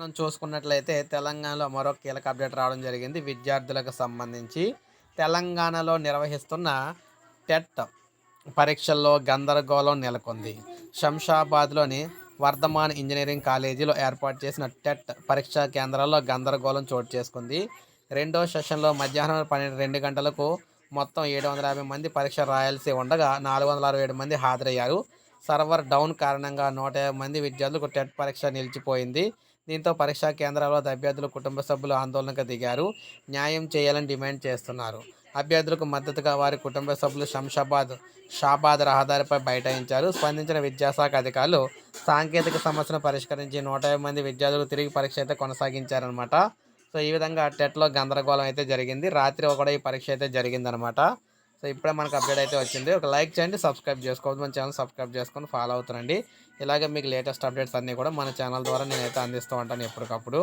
మనం చూసుకున్నట్లయితే తెలంగాణలో మరో కీలక అప్డేట్ రావడం జరిగింది. విద్యార్థులకు సంబంధించి తెలంగాణలో నిర్వహిస్తున్న టెట్ పరీక్షల్లో గందరగోళం నెలకొంది. శంషాబాద్లోని వర్ధమాన్ ఇంజనీరింగ్ కాలేజీలో ఏర్పాటు చేసిన టెట్ పరీక్షా కేంద్రాల్లో గందరగోళం చోటు చేసుకుంది. రెండో సెషన్లో మధ్యాహ్నం పన్నెండు రెండు గంటలకు మొత్తం ఏడు వందల యాభై మంది పరీక్ష రాయాల్సి ఉండగా నాలుగు వందల అరవై ఏడు మంది హాజరయ్యారు. సర్వర్ డౌన్ కారణంగా నూట యాభై మంది విద్యార్థులకు టెట్ పరీక్ష నిలిచిపోయింది. దీంతో పరీక్షా కేంద్రాల్లో అభ్యర్థులు కుటుంబ సభ్యులు ఆందోళనకు దిగారు. న్యాయం చేయాలని డిమాండ్ చేస్తున్నారు. అభ్యర్థులకు మద్దతుగా వారి కుటుంబ సభ్యులు శంషాబాద్ షాబాద్ రహదారిపై బైఠాయించారు. స్పందించిన విద్యాశాఖ అధికారులు సాంకేతిక సమస్యను పరిష్కరించి నూట యాభై మంది విద్యార్థులు తిరిగి పరీక్ష అయితే కొనసాగించారనమాట సో ఈ విధంగా టెట్లో గందరగోళం అయితే జరిగింది. రాత్రి కూడా ఈ పరీక్ష అయితే జరిగిందనమాట సో ఇప్పుడే మనకు అప్డేట్ అయితే వచ్చింది. ఒక లైక్ చేయండి సబ్స్క్రైబ్ చేసుకోవద్దు. మన ఛానల్ సబ్స్క్రైబ్ చేసుకొని ఫాలో అవుతారండి ఇలాగే మీకు లేటెస్ట్ అప్డేట్స్ అన్నీ కూడా మన ఛానల్ ద్వారా నేనైతే అందిస్తూ ఉంటాను ఎప్పటికప్పుడు.